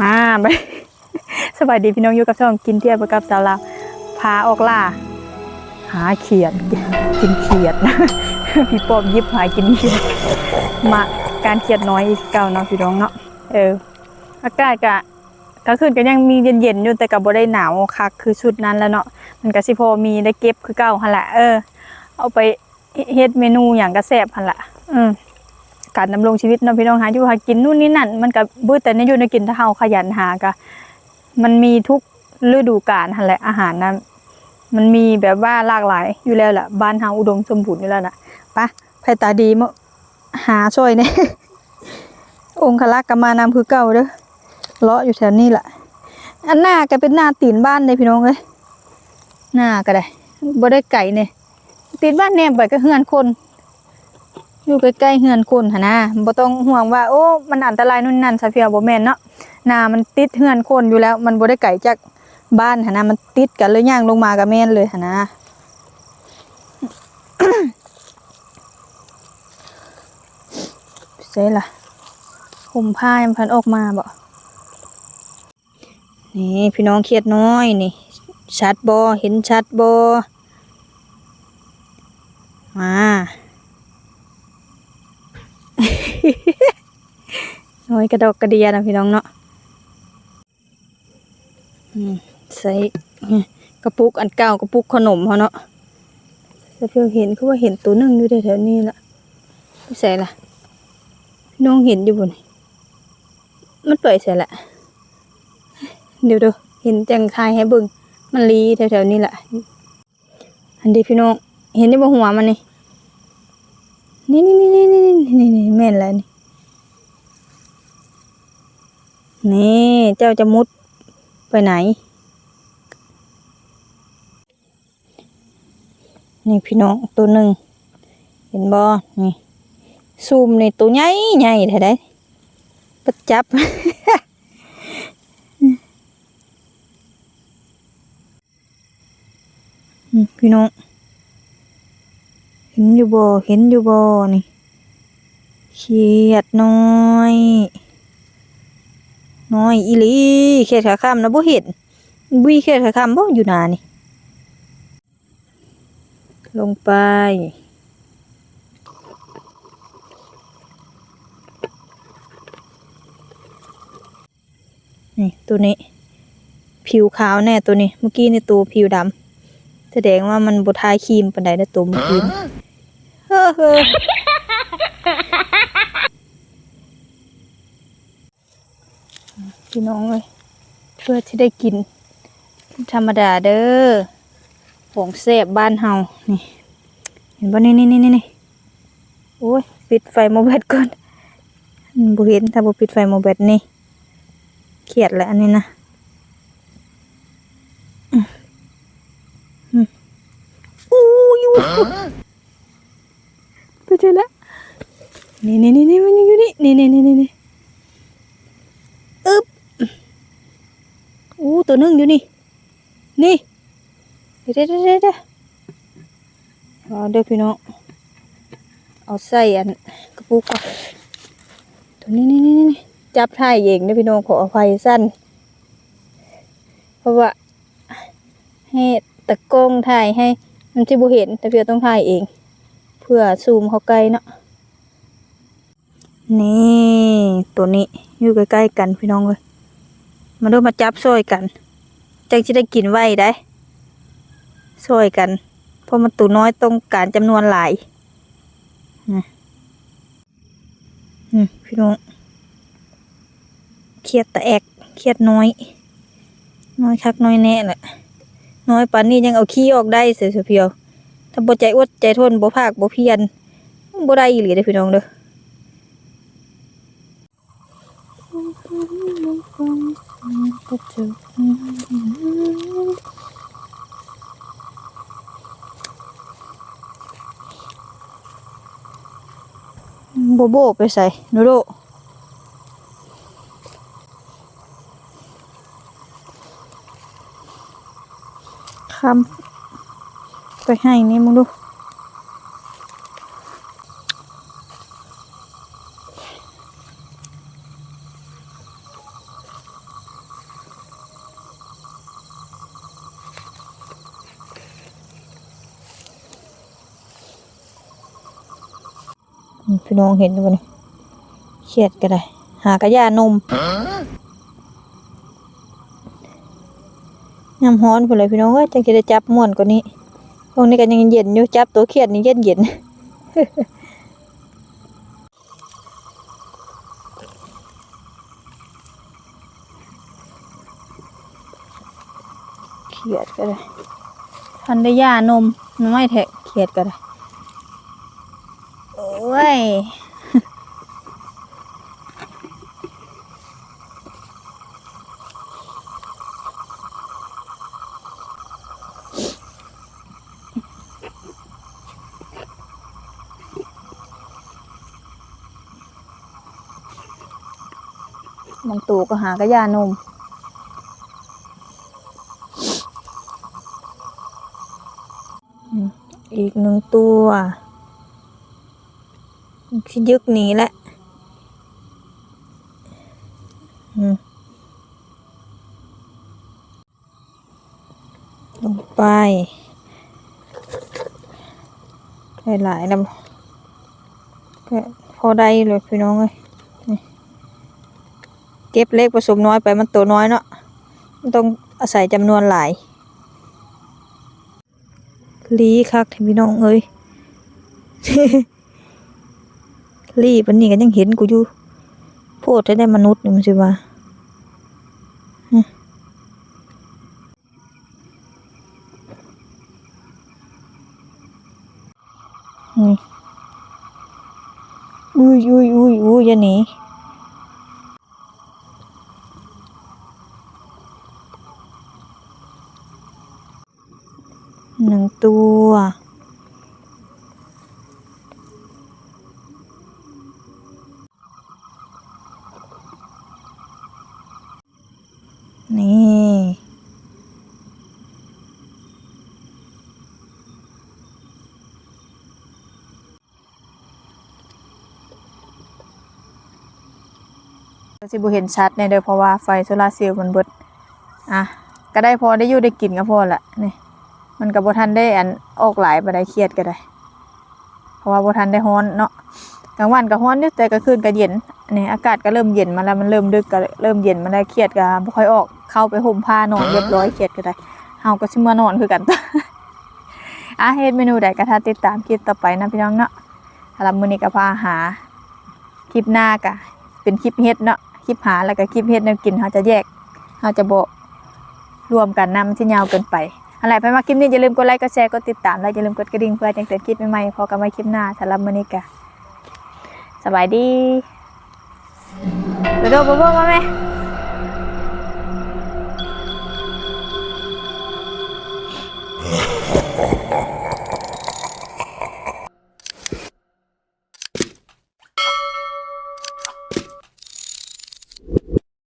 มาไปสวัสดีพี่น้องอยู่กับช่องกินเที่ยวไปกับสาวลาวพาออกล่า หาเขียดกินเขียดพี่ปอบยิบหายกินเขียดมาการเขียดน้อยอีกเก่าเนาะพี่น้องเนาะเอออากาศกะก็คืนก็ยังมีเย็นๆอยู่แต่ก็บ่ได้หนาวคักคือชุดนั้นแล้วเนาะมันก็สิพอมีได้เก็บคือเก่าหั่นแหละเออ เอาไปเฮ็ดเมนูอย่างกระแสบหั่นละอืม การดำรงชีวิตเนาะพี่น้องหาอยู่หากินนู่นนี่นั่นมันก็เบื้อแต่ในอยู่ในกินถ้าเฮาขยันหาก็มันมีทุกฤดูกาลหั่นแหละอาหารนั้นมันมีแบบว่าหลากหลายอยู่แล้วแหละบ้านเฮาอุดมสมบูรณ์อยู่แล้วน่ะปะไผตาดีมาหาช่วยเนี่ยองคลักษ์กมานำคือเก่าเด้อเลาะอยู่แถวนี้แหละอันหน้าก็เป็นหน้าตีนบ้านเลยพี่น้องเอ้ยหน้าก็ได้บ่ได้ไก่เนี่ยติดบ้านแนมไปก็เฮือนคน อยู่ใกล้ๆเฮือนคนหั่นนะบ่ต้องห่วงว่าโอ้ มันอันตรายนู่นนั่นซะเพียบ่แม่นเนาะนามันติดเฮือนคนอยู่แล้ว มันบ่ได้ไกลจากบ้านหั่นนะมันติดกันเลยย่างลงมาก็แม่นเลยหั่นนะเซ่ล่ะห่มผ้ายังพันออกมาบ่นี่พี่น้องเครียดน้อยนี่ ชัดบ่เห็นชัดบ่มา น้อยกระดอกกระเดียนะพี่น้องเนาะใส่กระปุกอันเก่ากระปุกขนมเขาเนาะแต่เพียวเห็นคือว่าเห็นตัวนึ่งอยู่แถวๆนี้ละใส่ละน้องเห็นอยู่บนมันเปิดใส่ละเดี๋ยวดูเห็นจังคายให้เบิ่งมันรีแถวๆนี้แหละอันนี้พี่น้องเห็นได้บ่หัวมันนี่ นี่นี่นี่นี่นี่นี่นี่แม่นแล้วนี่นี่เจ้าจะมุดไปไหน นี่พี่น้องตัวหนึ่งเห็นบ่นี่ซูมในตัวใหญ่ใหญ่แท้ได้ประจับพี่น้อง เห็นอยู่บ่เห็นอยู่บ่นี่เขียดน้อยน้อยอีลีเขียดขาคำนะบ่เห็นบุยเขียดขาคำบ่อยู่นานี่ ลงไปนี่ตัวนี้ ผิวขาวแน่ตัวนี้ เมื่อกี้ในตัวผิวดำแสดงว่ามันบทายครีมปันไดนตัวเมื่อกี้ พี่น้องเลยเพื่อที่ได้กิน ธรรมดาเด้อของเสบบ้านเฮานี่ เห็นป่ะนี่นี่นี่นี่โอ้ยปิดไฟโมเบตก่อนบ่เห็นถ้าบ่ปิดไฟโมเบตนี่เครียดแล้วอันนี้นะอู้ยู เจอแล้วนี่นี่นี่นี่มันอยู่นี่นี่นี่นี่นี่นี่อึ๊บอู้ตัวนึงอยู่นี่ นี่เดี๋ยวเดี๋ยวเดี๋ยวเดี๋ยวเอาเด้อพี่น้องเอาใส่อันกระปุกก่อนตัวนี้นี่นี่นี่จับถ่ายเองเด้อพี่น้องขออภัยสั้น เพราะว่าให้ตะกล้องถ่ายให้มันที่บุเห็นแต่เพียต้องถ่ายเอง เพื่อซูมเขาใกล้เนาะนี่ตัวนี้อยู่ใกล้ๆกันพี่น้องเลยมาดูมาจับซอยกันจังจะได้กินไว้ได้ซอยกันเพราะมันตัวน้อยต้องการจำนวนหลายนะอืมพี่น้องเครียดตะแอกเครียดน้อย น้อยคักน้อยแน่แหละน้อยปานนี้ยังเอาขี้ออกได้เสียเพียว ถ้าบ่ใจอดใจทนบ่ภาคบ่เพียรบ่ได้อีหลีเด้อพี่น้องเด้อโบโบไปใส่โนโดคำ ไปให้นี่มึงดูพี่น้องเห็นดูนี่ยเครียดก็ได้ หากระยานมน้ำฮ้อนไปเลยพี่น้องก็ยจังจะได้จับม่วนกว่านี้ พวกนี้ก็ยังเย็นอยู่จับตัวเขียดนี่เย็นเย็นเขียดก็ได้ทันได้ยานมันไม่แทะเขียดก็ได้โอ้ย บางตัวก็หากระยานมอีกหนึ่งตัวที่ยึกหนีแหละลงไปหลายแล้วก็พอได้เลยพี่น้องเอ้ย เก็บเล็กผสมน้อยไปมันตัวน้อยเนาะมันต้องอาศัยจำนวนหลายลีคักพี่น้องเอ้ยลีปันนี้ก็ยังเห็นกูอยู่โพดให้ได้มนุษย์นี่มันสิว่าฮะนี่อุ้ยอุ้ยอุ้ยอุ้ยอย่าหนีหนึ่งตัว นี่ ก็สิบ่เห็นชัดแน่เด้อเพราะว่าไฟโซลาร์เซลล์มันเบิดอะก็ได้พอได้อยู่ได้กินก็พอละนี่มันก็บ่ทันได้อันออกหลายบ่ได้เครียดก็ได้ เพราะว่าบ่ทันได้ร้อนเนาะกลางวันก็ร้อนอยู่แต่กลางคืนก็เย็นอันนี้อากาศก็เริ่มเย็นมาแล้วมันเริ่มดึกก็เริ่มเย็นมาแล้วเครียดก็บ่ค่อยออกเข้าไปห่มผ้านอนเรียบร้อยเครียดก็ได้เฮาก็สิมานอนคือกันอะเฮ็ดเมนูใดก็ถ้าติดตามคลิปต่อไปนะพี่น้องเนาะสำหรับมื้อนี้ก็พาหาคลิปหน้าก็เป็นคลิปเฮ็ดเนาะ คลิปหาแล้วก็คลิปเฮ็ดแนวกินเขาจะแยกเขาจะบ่รวมกันนำที่ยาวเกินไปอะไรไปมาคลิปนี้อย่าลืมกดไลค์กดแชร์กดติดตามและอย่าลืมกดกระดิ่งเพื่อแจ้งเตือนคลิปใหม่ๆพอกันไว้คลิปหน้าสำหรับมื้อนี้ก็สบายดีเดี๋ยวดูบ่เบิ่งมาไหม